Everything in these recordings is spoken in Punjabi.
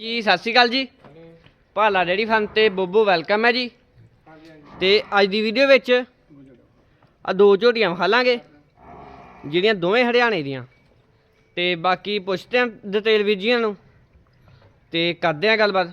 ਜੀ, ਸਤਿ ਸ਼੍ਰੀ ਅਕਾਲ ਜੀ। ਭਾਲਾ ਡੇਰੀ ਫਾਰਮ ਤੇ ਬੋਬੋ ਵੈਲਕਮ ਹੈ ਜੀ। ਤੇ ਅੱਜ ਦੀ ਵੀਡੀਓ ਵਿੱਚ ਆ ਦੋ ਝੋਟੀਆਂ ਵਿਖਾਲਾਂਗੇ ਜਿਹੜੀਆਂ ਦੋਵੇਂ ਹਰਿਆਣੇ ਦੀਆਂ। ਤੇ ਬਾਕੀ ਪੁੱਛਦੇ ਆਂ ਡਿਟੇਲ ਵੀਰ ਜੀਆਂ ਨੂੰ, ਤੇ ਕਰਦੇ ਆਂ ਗੱਲਬਾਤ।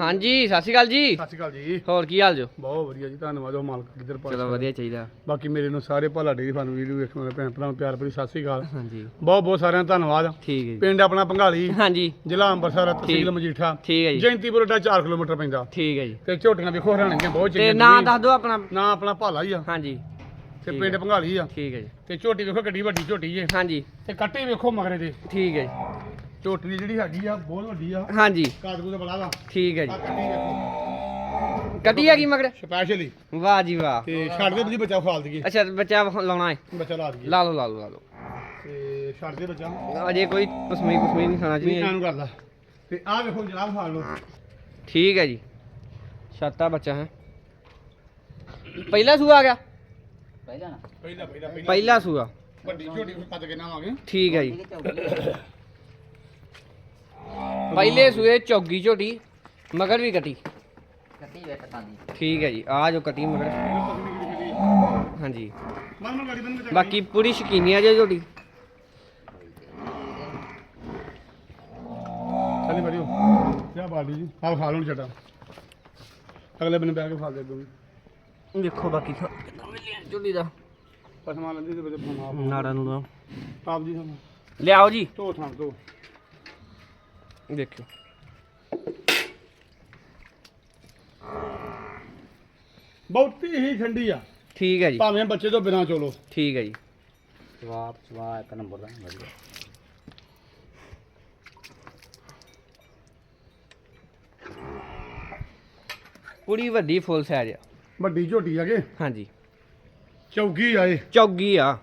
ਹਾਂਜੀ ਸਤਿ ਸ਼੍ਰੀ ਅਕਾਲ ਜੀ। ਸਤਿ ਸ਼੍ਰੀ ਅਕਾਲ ਜੀ। ਹੋਰ ਕੀ ਹਾਲ ਜੋ? ਬਹੁਤ ਵਧੀਆ ਜੀ ਧੰਨਵਾਦ ਉਹ ਮਾਲਕ ਕਿੱਧਰ ਚਲੋ ਪਾਸ ਵਧੀਆ ਚਾਹੀਦਾ। ਬਾਕੀ ਮੇਰੇ ਨੂੰ ਸਾਰੇ ਭਲਾ ਡੇਰੀ ਫਾਰਮ ਵੀਡੀਓ ਵੇਖਣ ਵਾਲੇ ਭੈਣ ਭਰਾਵਾਂ ਪਿਆਰ ਭਰੀ ਸਤਿ ਸ਼੍ਰੀ ਅਕਾਲ। ਹਾਂਜੀ। ਬਹੁਤ ਬਹੁਤ ਸਾਰਿਆਂ ਦਾ ਧੰਨਵਾਦ। ਠੀਕ ਹੈ ਜੀ। ਪਿੰਡ ਆਪਣਾ ਭੰਗਾਲੀ ਹਾਂਜੀ। ਜ਼ਿਲ੍ਹਾ ਅੰਮ੍ਰਿਤਸਰ। ਤਹਿਸੀਲ ਮਜੀਠਾ। ਠੀਕ ਹੈ ਜੀ। ਜੈਂਤੀਪੁਰ ਦਾ 4 ਕਿਲੋਮੀਟਰ ਪੈਂਦਾ। ਠੀਕ ਹੈ ਜੀ। ਤੇ ਝੋਟੀਆਂ ਵੇਖੋ ਹਰਿਆਣੇ ਦੀਆਂ ਬਹੁਤ ਤੇ ਚੰਗੀਆਂ ਨਾਂ ਨੇ। ਦੱਸ ਦਿਓ ਆਪਣਾ। ਨਾਂ ਆਪਣਾ ਭਾਲਾ ਹੀ ਆ। ਹਾਂਜੀ। ਤੇ ਪਿੰਡ। ਭੰਗਾਲੀ ਆ। ਠੀਕ ਹੈ ਜੀ। ਤੇ ਝੋਟੀ ਵੇਖੋ ਕਿੱਡੀ ਵੱਡੀ ਝੋਟੀ ਏ ਹਾਂਜੀ। ਤੇ ਕੱਟੇ ਵੇਖੋ ਮਗਰੇ ਦੇ। ਠੀਕ ਹੈ ਜੀ। ਝੋਟੀ ਜਿਹੜੀ ਹੈਗੀ ਆ ਬਹੁਤ ਵੱਡੀ ਆ। ਹਾਂਜੀ। ਕਾਦੂ ਦਾ ਬੜਾ ਵਾ। ਠੀਕ ਹੈ ਆ ਜੀ। ਕੱਟੀ ਵੇਖੋ ਕੱਟੀ ਹੈਗੀ ਮਗਰ? ਸਪੈਸ਼ਲੀ ਵਾਹ ਜੀ ਵਾਹ। ਤੇ ਛੱਡ ਦੇ ਬਜੀ ਬੱਚਾ ਖਾਲ ਦਈਏ। ਅੱਛਾ ਬੱਚਾ ਵਿਖਾ- ਲਾਉਣਾ ਹੈ। ਬੱਚਾ ਲਾ ਦਈਏ। ਲਾ ਲਓ ਲਾ ਲਓ ਲਾ ਲਓ। ਤੇ ਛੱਡ ਦੇ ਬੱਚਾ ਅਜੇ ਕੋਈ ਪਸਮਈ ਪਸਮਈ ਨਹੀਂ ਖਾਣਾ ਨਹੀਂ ਚਾਹੀਦਾ ਐਨੂੰ ਕਰਦਾ? ਤੇ ਆਹ ਵੇਖੋ ਜਨਾਬ ਖਾਲ ਲਓ। ਠੀਕ ਹੈ ਜੀ। ਛਾਤਾ ਬੱਚਾ ਹੈ। ਪਹਿਲਾ ਸੂਆ ਆ ਗਿਆ? ਪਹਿਲਾ ਪਹਿਲਾ ਪਹਿਲਾ ਪਹਿਲਾ। ਸੂਆ। ਵੱਡੀ ਝੋਟੀ ਫਿਰ ਕੱਦ ਕੇ ਨਾਵਾਂਗੇ ਠੀਕ ਹੈ ਜੀ। ਪਹਿਲੇ ਸੂਏ ਚੌਗੀ ਝੋਟੀ ਮਗਰ ਵੀ ਕੱਟੀ। ਠੀਕ ਹੈ ਜੀ ਆ ਜੋ ਕੱਟੀ ਮਗਰ। ਹਾਂਜੀ। ਬਾਕੀ ਪੂਰੀ ਸ਼ਕੀਨੀ ਆ ਜੇ ਝੋਟੀ। ਚੱਲੀ ਬੜਿਓ ਕਿਆ ਬਾਡੀ ਜੀ? ਆਹ ਖਾ ਲਓ ਛੱਡਾ। ਅਗਲੇ ਬੰਨੇ ਬੈ ਕੇ ਖਾ ਦੇ ਦੋ ਦੇਖੋ ਬਾਕੀ ਕਿੰਨਾ ਮਿਲਿਆ ਝੋਟੀ ਦਾ। ਪਸਮਾ ਲੈਂਦੀ ਤੇ ਬੱਚੇ ਫੋਨ ਨਾੜਾ ਨੂੰ ਆਪ ਜੀ ਸਾਨੂੰ। ਲਿਆਓ ਜੀ। ਧੋ ਥਾਂ ਧੋ। ਦੇਖਿਓ ਬਹੁਤੀ ਹੀ ਠੰਡੀ ਆ। ਠੀਕ ਹੈ ਜੀ। ਭਾਵੇਂ ਬੱਚੇ ਤੋਂ ਬਿਨਾਂ ਚੋਲੋ। ਠੀਕ ਹੈ ਜੀ। ਸਵਾਪ ਸਵਾ ਇੱਕ ਨੰਬਰ ਦਾ। ਵਧੀਆ। ਪੂਰੀ ਵੱਡੀ ਫੁੱਲ ਸਾਈਜ਼ ਆ। ਵੱਡੀ ਝੋਟੀ ਆ ਕੇ। ਹਾਂਜੀ। ਚੌਗੀ ਆਏ ਚੌਗੀ ਆ।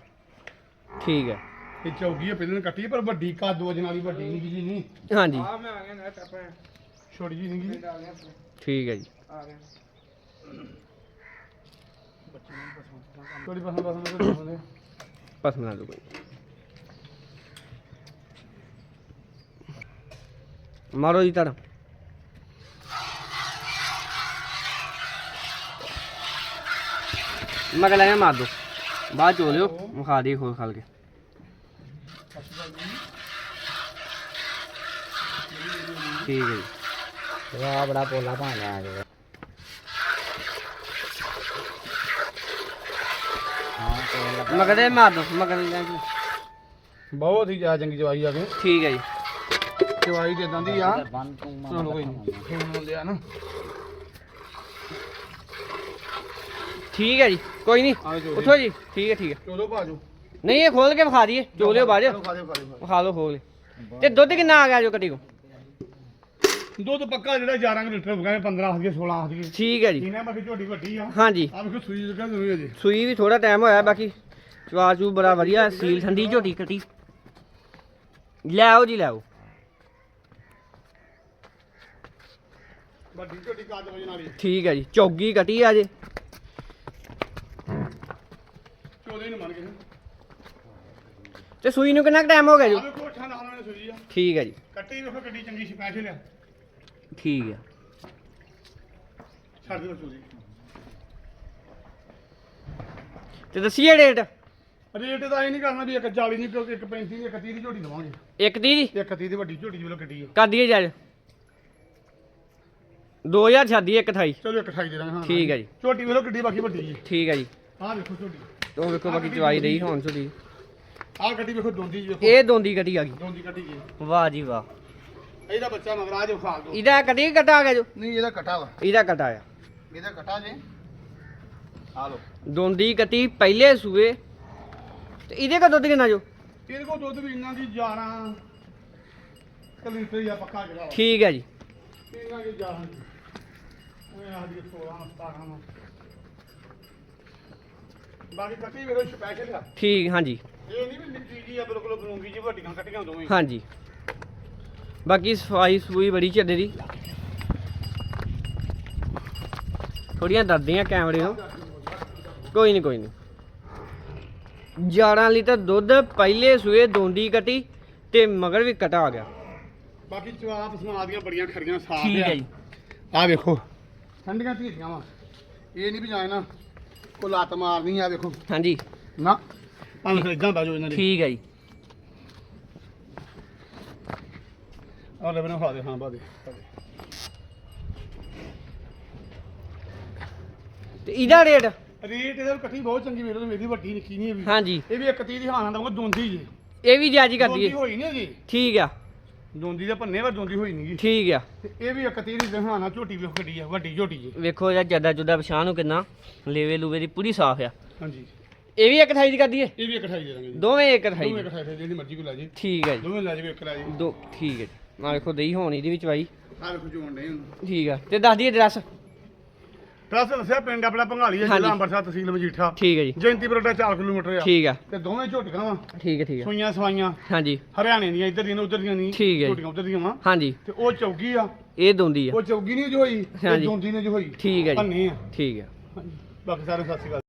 ਠੀਕ ਹੈ ਇਹ ਚੌਗੀ ਆ ਪਹਿਲਾਂ ਕੱਟੀ ਪਰ ਵੱਡੀ ਕੱਦ ਵਜਨ ਵਾਲੀ ਵੱਡੀ ਨਹੀਂ ਜੀ ਨਹੀਂ। ਹਾਂਜੀ। ਛੋਟੀ ਜੀ ਨਹੀਂ ਜੀ ਠੀਕ ਹੈ ਜੀ। ਥੋੜੀ ਪਸੰਦ ਪਸੰਦ ਬਣਾ ਲਓ ਕੋਈ। ਮਾਰੋ ਜੀ ਤੜ। ਮਗਲਾ ਨਾ ਮਾਰ ਦੋ ਬਾਅਦ ਚੋ ਲਿਓ ਵਿਖਾ ਦੇ ਖੋਲ ਖਾਲ ਕੇ। ਠੀਕ ਹੈ ਜੀ। ਵਾਹ ਬੜਾ ਪੋਲਾ ਬਣ ਲਿਆ ਜੀ ਹਾਂ ਤੇ ਮਗਲੇ ਮਾਰ ਦੋ ਮਗਲੇ ਬਹੁਤ ਹੀ ਜ਼ਿਆਦਾ ਚੰਗੀ ਜਵਾਈ ਆ ਕੇ ਠੀਕ ਹੈ ਜੀ। ਜਵਾਈ ਦੇ ਦੰਦੀ ਆ ਚਲੋ ਕੋਈ ਨਹੀਂ। ਫੋਨ ਲਿਆ ਨਾ। ਠੀਕ ਹੈ ਜੀ। ਕੋਈ ਨਹੀਂ। ਆ ਜੋ। ਉਠੋ ਜੀ। ਠੀਕ ਹੈ ਠੀਕ ਹੈ। ਚਲੋ ਬਾਜੋ ਨਹੀਂ ਇਹ ਖੋਲ ਕੇ ਵਿਖਾ ਦਈਏ ਚੋ ਲਿਓ ਬਾਜ ਖਾ ਵਿਖਾ ਲਓ ਖੋਲ ਕੇ। ਤੇ ਦੁੱਧ ਕਿੰਨਾ ਆ ਗਿਆ ਜੋ ਕੱਟੀ ਕੋ? ਦੁੱਧ ਪੱਕਾ ਜਿਹੜਾ 11 ਕੁ ਲੀਟਰ ਵਗਾਏ 15 ਹੱਥ 16 ਹੱਥ ਦੀ ਠੀਕ ਹੈ ਜੀ। ਇਹਨਾਂ ਬਾਕੀ ਝੋਟੀ ਵੱਡੀ ਆ। ਹਾਂਜੀ। ਆ ਵੇਖੋ ਸੂਈ ਜਗ੍ਹਾ ਜ਼ਰੂਰੀ ਹੈ ਜੀ। ਸੂਈ ਵੀ ਥੋੜਾ ਟਾਈਮ ਹੋਇਆ ਬਾਕੀ ਚਵਾ ਚੂ ਬੜਾ ਵਧੀਆ ਸੀਲ ਠੰਡੀ ਝੋਟੀ ਕੱਟੀ ਲੈ ਆਓ ਜੀ ਲੈ ਆਓ ਵੱਡੀ ਝੋਟੀ ਕੱਦ ਵਜਨ ਵਾਲੀ ਠੀਕ ਹੈ ਜੀ ਚੌਗੀ ਕੱਟੀ ਆ ਜੇ ਚੋਦੇ ਨੂੰ ਮੰਨ ਕੇ। ਤੇ ਸੂਈ ਨੂੰ ਕਿੰਨਾ ਟਾਈਮ ਹੋ ਗਿਆ ਜੀ? ਸੂਈ ਆ ਠੀਕ ਹੈ ਜੀ। ਕੱਟੀ ਵੇਖੋ ਗੱਡੀ ਚੰਗੀ ਸਪੈਸ਼ਲ ਆ। ਠੀਕ ਹੈ ਛੱਡ ਦਿਓ ਸੂਈ ਤੇ ਦੱਸੀਏ ਰੇਟ ਰੇਟ ਦਾ ਇਹ ਨਹੀਂ ਕਰਨਾ ਵੀ ਇੱਕ 40 ਨਹੀਂ ਕਿਉਂਕਿ ਇੱਕ 35 ਇੱਕ 30 ਦੀ ਝੋਟੀ ਦਵਾਂਗੇ। ਇੱਕ ਦੀ? ਜੀ ਇੱਕ 30 ਦੀ ਵੱਡੀ ਝੋਟੀ ਜਿਹੜਾ ਗੱਡੀ ਆ। ਕਰ ਦਈਏ ਜੀ ਅੱਜ 2000 ਛੱਡੀ ਇੱਕ 28 ਚਲੋ ਇੱਕ 28 ਦੇ ਦਾਂਗੇ ਹਾਂ ਠੀਕ ਹੈ। ਜੀ। ਝੋਟੀ ਵੇਖੋ ਗੱਡੀ ਬਾਕੀ ਵੱਡੀ ਜੀ ਠੀਕ ਹੈ ਜੀ। ਆਹ ਵੇਖੋ ਝੋਟੀ। ਉਹ ਵੇਖੋ ਬਾਕੀ ਚਵਾਈ ਰਹੀ ਹੁਣ ਝੋਟੀ ਆਹ ਗੱਡੀ ਵੇਖੋ ਦੋਂਦੀ ਜੀ ਵੇਖੋ। ਇਹ ਦੋਂਦੀ ਕੱਟੀ ਆ ਗਈ। ਦੋਂਦੀ ਕੱਟੀ ਜੀ। ਵਾਹ ਜੀ ਵਾਹ। ਇਹਦਾ ਬੱਚਾ ਮਗਰਾਜ ਖਾ ਦੋ ਇਹਦਾ ਕਦੀ ਕਟਾ ਆ ਗਿਆ ਜੋ? ਨਹੀਂ ਇਹਦਾ ਕਟਾ ਵਾ। ਇਹਦਾ ਕਟਾ ਆ। ਇਹਦਾ ਕਟਾ ਜੇ। ਆ ਲੋ ਦੋਂਦੀ ਕੱਟੀ ਪਹਿਲੇ ਸੂਏ। ਤੇ ਇਹਦੇ ਕਾ ਦੁੱਧ ਕਿੰਨਾ ਜੋ? ਇਹਦੇ ਕੋਲ ਦੁੱਧ ਵੀ ਇਹਨਾਂ ਦੀ 11 ਕੁ ਲੀਟਰ ਹੀ ਆ ਪੱਕਾ ਜਿਹੜਾ ਠੀਕ ਹੈ ਜੀ। ਇਹਨਾਂ ਦੀ 11 ਉਹ ਆ ਦੀ 16 17 ਵਾ। ਬਾਕੀ ਕੱਟੀ ਵੇਖੋ ਸਪੈਸ਼ਲ ਆ। ਠੀਕ ਹਾਂਜੀ। ਇਹ ਨਹੀਂ ਵੀ ਨਿੱਕੀ ਜੀ ਆ ਬਿਲਕੁਲ ਬਲੂੰਗੀ ਜੀ ਵੱਡੀਆਂ ਕੱਟੀਆਂ ਦੋਵੇਂ। ਹਾਂਜੀ। ਬਾਕੀ ਸਫ਼ਾਈ ਸਫੂਈ ਬੜੀ ਚੱਲੇ ਦੀ। ਥੋੜੀਆਂ ਡਰਦੀਆਂ ਕੈਮਰੇ ਤੋਂ ਕੋਈ ਨਹੀਂ ਕੋਈ ਨਹੀਂ। 11 ਲੀਟਰ ਦੁੱਧ ਪਹਿਲੇ ਸੂਏ ਦੋਂਦੀ ਕੱਟੀ ਤੇ ਮਗਰ ਵੀ ਕਟਾ ਆ ਗਿਆ। ਬਾਕੀ ਜਵਾਬ ਸਮਾਦ ਦੀਆਂ ਬੜੀਆਂ ਖਰੀਆਂ ਸਾਫ਼ ਠੀਕ ਹੈ ਜੀ। ਆ ਵੇਖੋ। ਠੰਡੀਆਂ ਧੀਆਂ ਵਾ। ਇਹ ਨਹੀਂ ਵੀ ਜਾਏ ਨਾ ਕੋ ਲੱਤ ਮਾਰਨੀ ਆ ਵੇਖੋ ਹਾਂਜੀ। ਨਾ ਭਾਵੇਂ ਫਿਰ ਇਦਾਂ ਬਾਜੋ ਇਹਨਾਂ ਦੇ। ਠੀਕ ਹੈ ਜੀ। ਆ ਲੈ ਮੈਨੂੰ ਖਾ ਦੇ ਹਾਂ ਬਾਦੇ ਤੇ ਇਹਦਾ ਰੇਟ? ਰੇਟ ਇਹਦਾ ਇਕੱਠੀ ਬਹੁਤ ਚੰਗੀ ਮੇਰੇ ਤੋਂ ਮੇਰੀ ਵੱਡੀ ਨਿੱਕੀ ਨਹੀਂ ਇਹ ਵੀ ਹਾਂਜੀ। ਇਹ ਵੀ ਇੱਕ ਤੀਹ ਦੀ ਹਾਂ ਦਊਗਾ ਦੋਂਦੀ ਜੀ। ਇਹ ਵੀ ਜਾਇਜ਼ ਕਰ ਦਈਏ ਹੋਈ ਨਹੀਂ ਜੀ ਠੀਕ ਆ। ਦੋਂਦੀ ਦੇ ਭੰਨੇ ਵਾ ਦੋਂਦੀ ਹੋਈ ਨਹੀਂ ਜੀ ਠੀਕ ਆ। ਤੇ ਇਹ ਵੀ ਇੱਕ ਤੀਹ ਦੀ ਦਿਹਾਣਾ ਝੋਟੀ ਵੇਖ ਗੱਡੀ ਆ ਵੱਡੀ ਝੋਟੀ ਜੀ। ਵੇਖੋ ਯਾਰ ਜੱਦਾ ਜੁਦਾ ਪਛਾਣ ਨੂੰ ਕਿੰਨਾ ਲੇਵੇ ਲੂਵੇ ਦੀ ਪੂਰੀ ਸਾਫ਼ ਆ। ਹਾਂਜੀ। ਇਹ ਵੀ ਇੱਕ ਅਠਾਈ ਦੀ ਕਰ ਦਈਏ ਇਹ ਵੀ ਇੱਕ ਅਠਾਈ ਦੇ ਦਾਂਗੇ ਜੀ। ਦੋਵੇਂ ਇੱਕ ਅਠਾਈ ਦੋਵੇਂ ਦੀ। ਦੇ ਜਿਹੜੀ ਮਰਜ਼ੀ ਕੋ ਲੈ ਜੀ। ਠੀਕ ਆ ਜੀ। ਦੋਵੇਂ ਲੈ ਜੀ ਇੱਕ ਲੈ ਜੀ ਦੋ ਠੀਕ ਹੈ ਜੀ। ਆ ਵੇਖੋ ਦਈ ਹੋਣੀ ਦੀ ਵਿੱਚ ਵਾਈ ਆ ਵੇਖੋ ਜੋਣ ਨਹੀਂ ਠੀਕ ਆ। ਤੇ ਦੱਸ ਦਈਏ ਐਡਰੈਸ ਟਰੱਸ ਦੱਸਿਆ ਪਿੰਡ ਆਪਣਾ ਭੰਗਾਲੀ ਹੈ। ਜ਼ਿਲ੍ਹਾ ਅੰਮ੍ਰਿਤਸਰ ਤਹਿਸੀਲ ਮਜੀਠਾ। ਠੀਕ ਹੈ ਜੀ। ਜੈਂਤੀ ਬਰੋਡਾ 4 ਕਿਲੋਮੀਟਰ ਆ। ਠੀਕ ਆ। ਤੇ ਦੋਵੇਂ ਝੋਟੀਆਂ ਵਾ। ਠੀਕ ਹੈ ਠੀਕ ਆ ਸੂਈਆਂ ਸਵਾਈਆਂ। ਹਾਂਜੀ। ਹਰਿਆਣੇ ਦੀਆਂ ਇੱਧਰ ਦੀਆਂ ਨੇ, ਉੱਧਰ ਦੀਆਂ ਨਹੀਂ। ਠੀਕ ਹੈ ਜੀ। ਝੋਟੀਆਂ ਉੱਧਰ ਦੀਆਂ ਵਾ। ਹਾਂਜੀ। ਤੇ ਉਹ ਚੌਗੀ ਆ। ਇਹ ਦੋਂਦੀ ਆ। ਉਹ ਚੌਗੀ ਨਹੀਂ ਜੋ ਹੋਈ ਹਾਂਜੀ। ਦੋਂਦੀ ਨੇ ਜੋ ਹੋਈ। ਠੀਕ ਹੈ ਜੀ। ਭੰਨੀ ਆ। ਠੀਕ ਆ। ਬਾਕੀ ਸਾਰੇ ਸਤਿ ਸ਼੍ਰੀ ਅਕਾਲ।